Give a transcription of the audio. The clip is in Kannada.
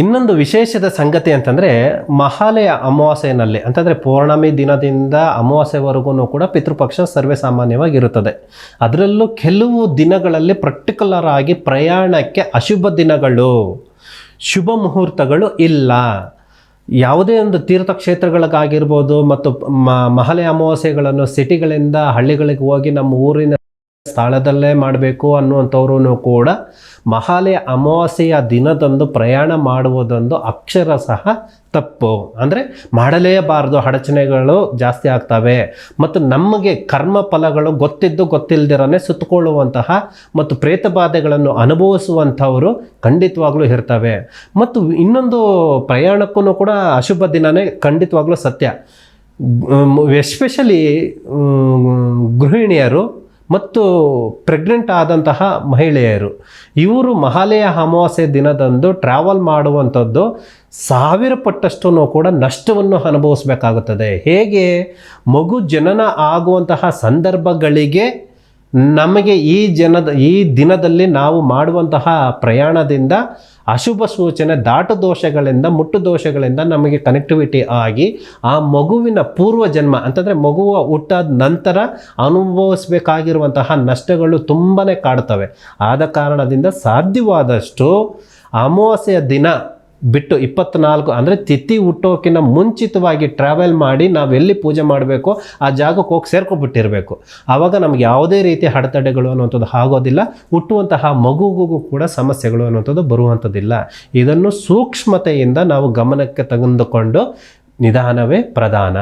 ಇನ್ನೊಂದು ವಿಶೇಷದ ಸಂಗತಿ ಅಂತಂದರೆ ಮಹಾಲಯ ಅಮಾವಾಸ್ಯೆಯಲ್ಲಿ ಅಂತಂದರೆ ಪೌರ್ಣಮಿ ದಿನದಿಂದ ಅಮಾವಾಸ್ಯೆವರೆಗೂ ಕೂಡ ಪಿತೃಪಕ್ಷ ಸರ್ವೇ ಸಾಮಾನ್ಯವಾಗಿರುತ್ತದೆ. ಅದರಲ್ಲೂ ಕೆಲವು ದಿನಗಳಲ್ಲಿ ಪರ್ಟಿಕ್ಯುಲರ್ ಆಗಿ ಪ್ರಯಾಣಕ್ಕೆ ಅಶುಭ ದಿನಗಳು, ಶುಭ ಮುಹೂರ್ತಗಳು ಇಲ್ಲ. ಯಾವುದೇ ಒಂದು ತೀರ್ಥಕ್ಷೇತ್ರಗಳಿಗಾಗಿರ್ಬೋದು ಮತ್ತು ಮಹಾಲಯ ಅಮಾವಾಸ್ಯೆಗಳನ್ನು ಸಿಟಿಗಳಿಂದ ಹಳ್ಳಿಗಳಿಗೆ ಹೋಗಿ ನಮ್ಮ ಊರಿನ ಸ್ಥಳದಲ್ಲೇ ಮಾಡಬೇಕು ಅನ್ನುವಂಥವ್ರೂ ಕೂಡ ಮಹಾಲಯ ಅಮಾವಾಸ್ಯೆಯ ದಿನದಂದು ಪ್ರಯಾಣ ಮಾಡುವುದೊಂದು ಅಕ್ಷರ ಸಹ ತಪ್ಪು. ಅಂದರೆ ಮಾಡಲೇಬಾರದು ಅಡಚಣೆಗಳು ಜಾಸ್ತಿ ಆಗ್ತವೆ. ಮತ್ತು ನಮಗೆ ಕರ್ಮ ಫಲಗಳು ಗೊತ್ತಿದ್ದು ಗೊತ್ತಿಲ್ಲದಿರನೇ ಸುತ್ತಕೊಳ್ಳುವಂತಹ ಮತ್ತು ಪ್ರೇತ ಬಾಧೆಗಳನ್ನು ಅನುಭವಿಸುವಂಥವರು ಖಂಡಿತವಾಗ್ಲೂ ಇರ್ತವೆ. ಮತ್ತು ಇನ್ನೊಂದು ಪ್ರಯಾಣಕ್ಕೂ ಕೂಡ ಅಶುಭ ದಿನವೇ ಖಂಡಿತವಾಗ್ಲೂ ಸತ್ಯ. ಎಸ್ಪೆಷಲಿ ಗೃಹಿಣಿಯರು ಮತ್ತು ಪ್ರೆಗ್ನೆಂಟ್ ಆದಂತಹ ಮಹಿಳೆಯರು. ಇವರು ಮಹಾಲಯ ಅಮಾವಾಸ್ಯ ದಿನದಂದು ಟ್ರಾವೆಲ್ ಮಾಡುವಂಥದ್ದು ಸಾವಿರ ಪಟ್ಟಷ್ಟು ಕೂಡ ನಷ್ಟವನ್ನು ಅನುಭವಿಸಬೇಕಾಗುತ್ತದೆ. ಹೇಗೆ? ಮಗು ಜನನ ಆಗುವಂತಹ ಸಂದರ್ಭಗಳಿಗೆ ನಮಗೆ ಈ ಜನದ, ಈ ದಿನದಲ್ಲಿ ನಾವು ಮಾಡುವಂತಹ ಪ್ರಯಾಣದಿಂದ ಅಶುಭ ಸೂಚನೆ, ದಾಟು ದೋಷಗಳಿಂದ, ಮುಟ್ಟು ದೋಷಗಳಿಂದ ನಮಗೆ ಕನೆಕ್ಟಿವಿಟಿ ಆಗಿ ಆ ಮಗುವಿನ ಪೂರ್ವ ಜನ್ಮ, ಅಂತಂದರೆ ಮಗುವ ಹುಟ್ಟಾದ ನಂತರ ಅನುಭವಿಸಬೇಕಾಗಿರುವಂತಹ ನಷ್ಟಗಳು ತುಂಬಾ ಕಾಡ್ತವೆ ಆದ ಕಾರಣದಿಂದ ಸಾಧ್ಯವಾದಷ್ಟು ಅಮಾವಾಸ್ಯೆಯ ದಿನ ಬಿಟ್ಟು ಇಪ್ಪತ್ನಾಲ್ಕು ಅಂದರೆ ತಿಥಿ ಹುಟ್ಟೋಕ್ಕಿಂತ ಮುಂಚಿತವಾಗಿ ಟ್ರಾವೆಲ್ ಮಾಡಿ ನಾವು ಎಲ್ಲಿ ಪೂಜೆ ಮಾಡಬೇಕು ಆ ಜಾಗಕ್ಕೆ ಹೋಗಿ ಸೇರ್ಕೊಬಿಟ್ಟಿರಬೇಕು. ಆವಾಗ ನಮ್ಗೆ ಯಾವುದೇ ರೀತಿಯ ಅಡೆತಡೆಗಳು ಅನ್ನುವಂಥದ್ದು ಆಗೋದಿಲ್ಲ. ಹುಟ್ಟುವಂತಹ ಮಗುಗೂ ಕೂಡ ಸಮಸ್ಯೆಗಳು ಅನ್ನುವಂಥದ್ದು ಬರುವಂಥದ್ದಿಲ್ಲ. ಇದನ್ನು ಸೂಕ್ಷ್ಮತೆಯಿಂದ ನಾವು ಗಮನಕ್ಕೆ ತೆಗೆದುಕೊಂಡು ನಿಧಾನವೇ ಪ್ರಧಾನ.